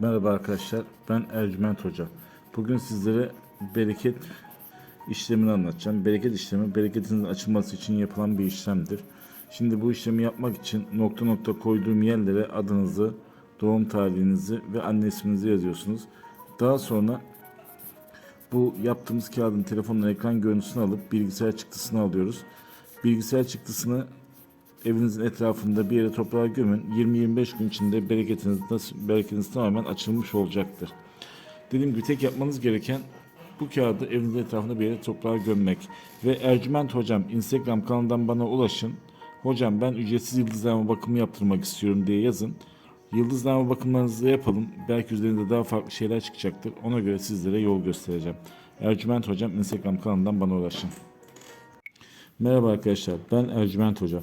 Merhaba arkadaşlar, ben Ercüment Hoca. Bugün sizlere bereket işlemini anlatacağım. Bereket işlemi, bereketinizin açılması için yapılan bir işlemdir. Şimdi bu işlemi yapmak için nokta nokta koyduğum yerlere adınızı, doğum tarihinizi ve anne isminizi yazıyorsunuz. Daha sonra bu yaptığımız kağıdın telefonla ekran görüntüsünü alıp bilgisayar çıktısını alıyoruz. Bilgisayar çıktısını evinizin etrafında bir yere toprağa gömün. 20-25 gün içinde bereketiniz, bereketiniz tamamen açılmış olacaktır. Dediğim gibi tek yapmanız gereken bu kağıdı evinizin etrafında bir yere toprağa gömmek. Ve Ercüment Hocam Instagram kanalından bana ulaşın. Hocam ben ücretsiz yıldızlama bakımı yaptırmak istiyorum diye yazın. Yıldızlama bakımlarınızı yapalım. Belki üzerinde daha farklı şeyler çıkacaktır. Ona göre sizlere yol göstereceğim. Ercüment Hocam Instagram kanalından bana ulaşın. Merhaba arkadaşlar, ben Ercüment Hoca.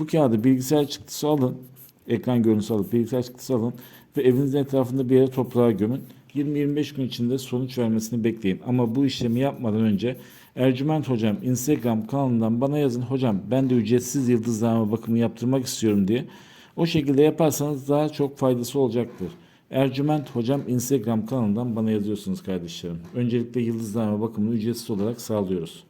bu kağıdı bilgisayar çıktısı alın ekran görüntüsü alıp bilgisayar çıktısı alın ve evinizin etrafında bir yere toprağa gömün 20-25 gün içinde sonuç vermesini bekleyin ama bu işlemi yapmadan önce Ercüment Hocam Instagram kanalından bana yazın hocam ben de ücretsiz yıldızlama bakımı yaptırmak istiyorum diye o şekilde yaparsanız daha çok faydası olacaktır. Ercüment Hocam Instagram kanalından bana yazıyorsunuz kardeşlerim. Öncelikle yıldızlama bakımını ücretsiz olarak sağlıyoruz.